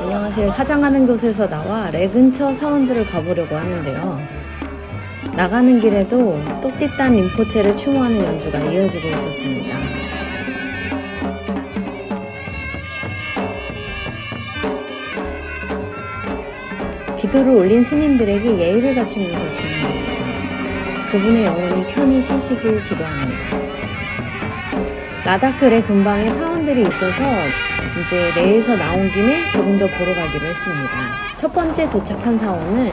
안녕하세요. 사장하는 곳에서 나와 래 근처 사원들을 가보려고 하는데요. 나가는 길에도 똑띠딴 림포체를 추모하는 연주가 이어지고 있었습니다. 기도를 올린 스님들에게 예의를 갖추면서 진행합니다. 그분의 영혼이 편히 쉬시길 기도합니다. 라다클의 근방에 사원들이 있어서 이제 내에서 나온 김에 조금 더 보러 가기로 했습니다. 첫 번째 도착한 사원은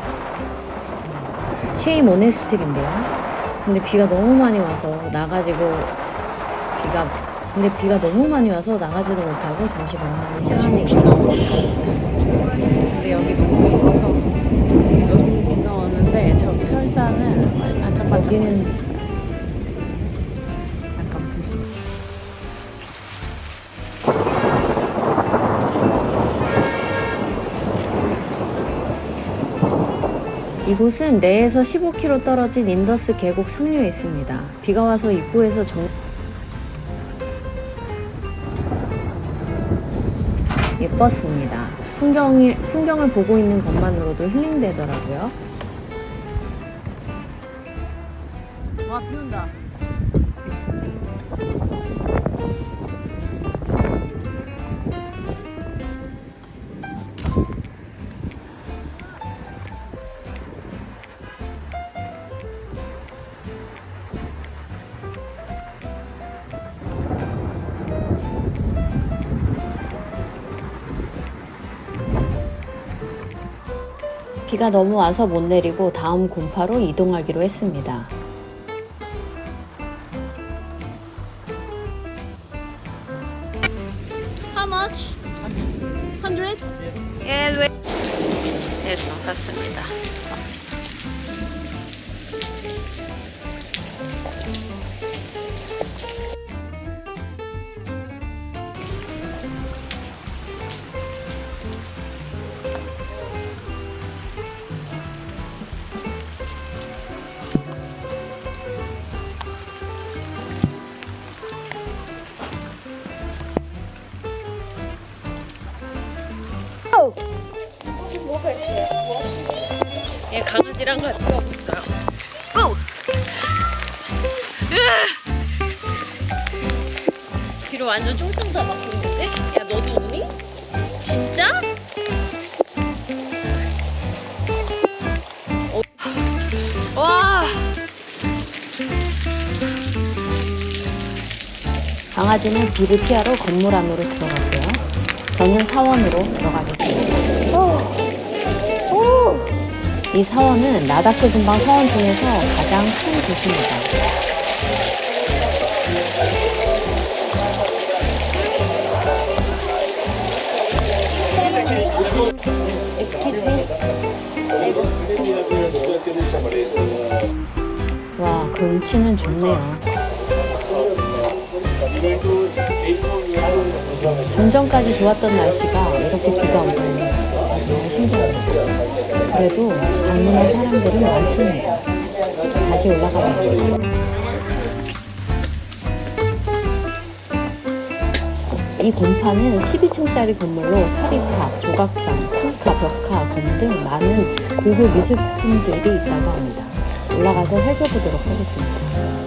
쉐이 모네스트리인데요. 근데 비가 너무 많이 와서 나가지고 비가 근데 비가 너무 많이 와서 나가지도 못하고 잠시 방황하는 시간이 있었습니다. 근데 여기 너무 더워서 여기 못 나오는데 저기 설사는 여기는 잠깐 보시죠. 이곳은 레에서 15km 떨어진 인더스 계곡 상류에 있습니다. 비가 와서 입구에서 정... 예뻤습니다. 풍경이, 풍경을 보고 있는 것만으로도 힐링되더라고요. 와, 비 온다. 비가 너무 와서 못 내리고 다음 곰파로 이동하기로 했습니다. How much? 100? 예, 왜? 네, 샀습니다. 강아지랑 같이 가고 있어요. 고! 뒤로 완전 쫑쫑 다 막혀 있는데? 야 너도 오니? 진짜? 어. 와! 강아지는 비를 피하러 건물 안으로 들어갔고요. 저는 사원으로 들어가겠습니다. 이 사원은 라다크 근방 사원 중에서 가장 큰 곳입니다. 와, 경치는 좋네요. 좀 전까지 좋았던 날씨가 이렇게 비가 오다니 정말 신기합니다. 그래도 방문한 사람들은 많습니다. 다시 올라가 봅니다. 이 곰파는 12층짜리 건물로 서리탑, 조각상, 콩카, 벽화, 검등 많은 불교 미술품들이 있다고 합니다. 올라가서 살펴보도록 하겠습니다.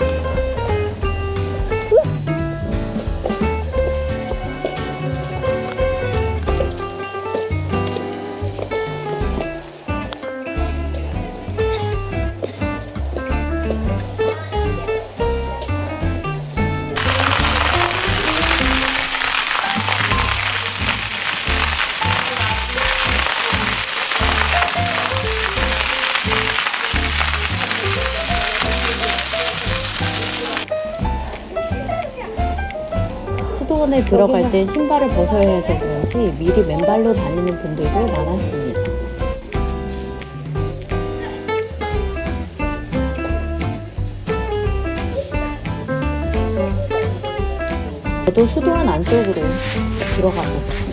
수도원에 들어갈 때 신발을 벗어야 해서 그런지 미리 맨발로 다니는 분들도 많았습니다. 저도 수도원 안쪽으로 들어가 보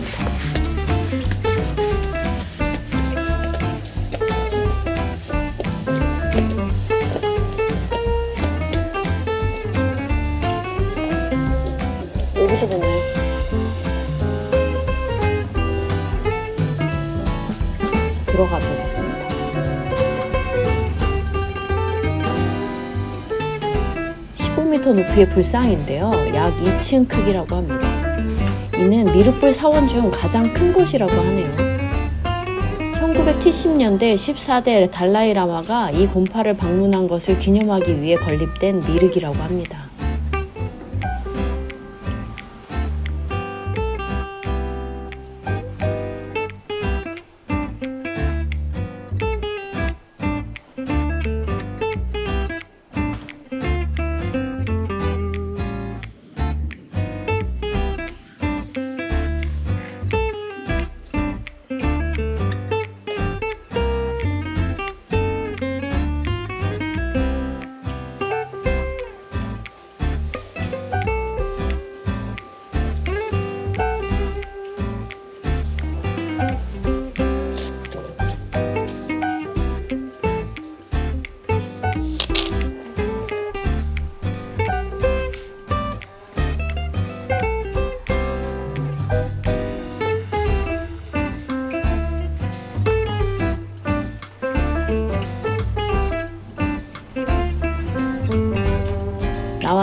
(15m) 높이의 불상인데요. 약 2층 크기라고 합니다. 이는 미륵불 사원 중 가장 큰 곳이라고 하네요. 1970년대 14대 달라이라마가 이 곰파를 방문한 것을 기념하기 위해 건립된 미륵이라고 합니다.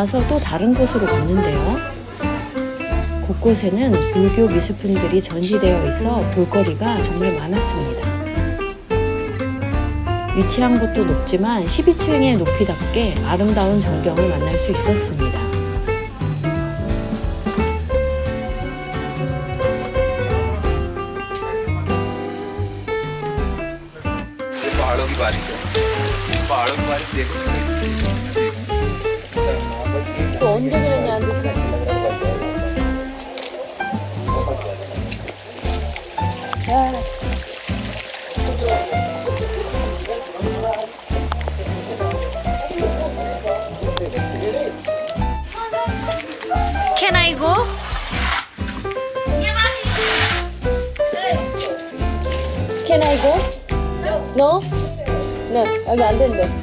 나와서 또 다른 곳으로 갔는데요. 곳곳에는 불교 미술품들이 전시되어 있어 볼거리가 정말 많았습니다. 위치한 곳도 높지만 12층의 높이답게 아름다운 전경을 만날 수 있었습니다. ये पहाड़ों की बारिश है पहाड़ों की बारिश देखो 또 언제 그랬냐 아저씨? Can I go? Can I go? No? 네, 여기 안 된대.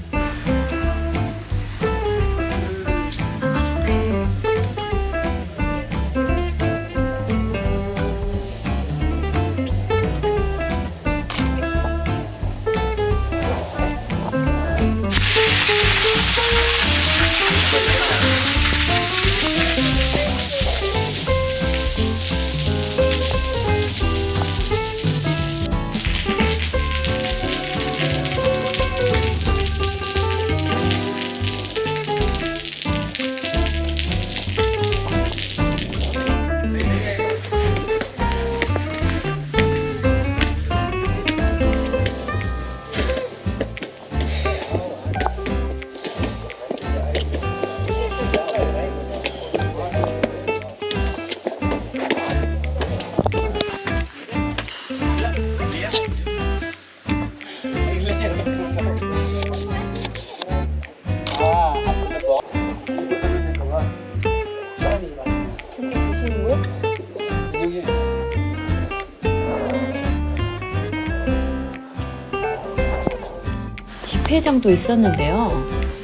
집회장도 있었는데요.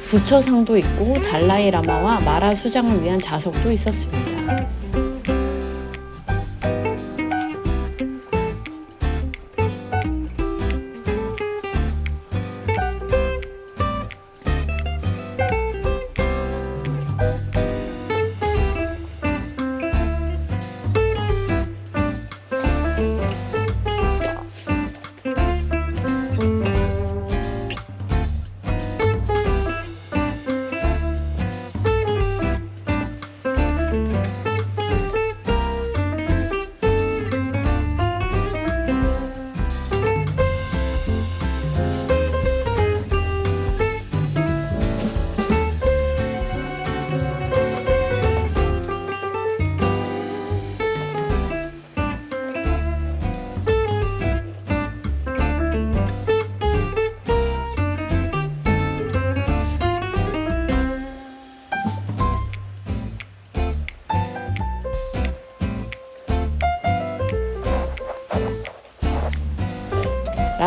부처상도 있고 달라이 라마와 마라 수장을 위한 자석도 있었습니다.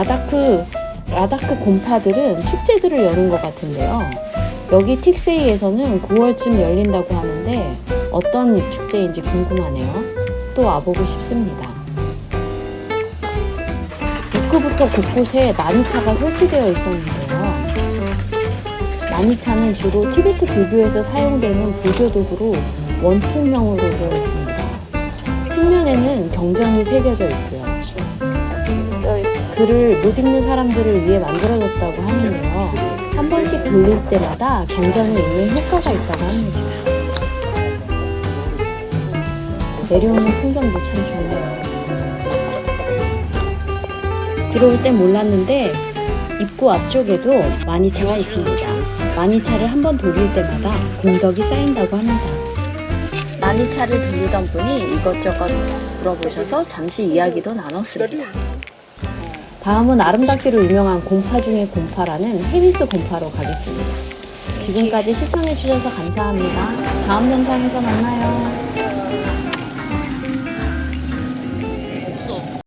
라다크 라다크 곰파들은 축제들을 여는 것 같은데요. 여기 틱세이에서는 9월쯤 열린다고 하는데 어떤 축제인지 궁금하네요. 또 와보고 싶습니다. 입구부터 곳곳에 마니차가 설치되어 있었는데요. 마니차는 주로 티베트 불교에서 사용되는 불교 도구로 원통형으로 되어 있습니다. 측면에는 경전이 새겨져 있고요. 글을 못 읽는 사람들을 위해 만들어졌다고 하는데요. 한 번씩 돌릴 때마다 경전이 읽는 효과가 있다고 합니다. 내려오는 풍경도 참 좋네요. 들어올 땐 몰랐는데 입구 앞쪽에도 마니차가 있습니다. 마니차를 한 번 돌릴 때마다 공덕이 쌓인다고 합니다. 마니차를 돌리던 분이 이것저것 물어보셔서 잠시 이야기도 나눴습니다. 다음은 아름답기로 유명한 곰파 중의 곰파라는 헤비스 곰파로 가겠습니다. 지금까지 시청해주셔서 감사합니다. 다음 영상에서 만나요.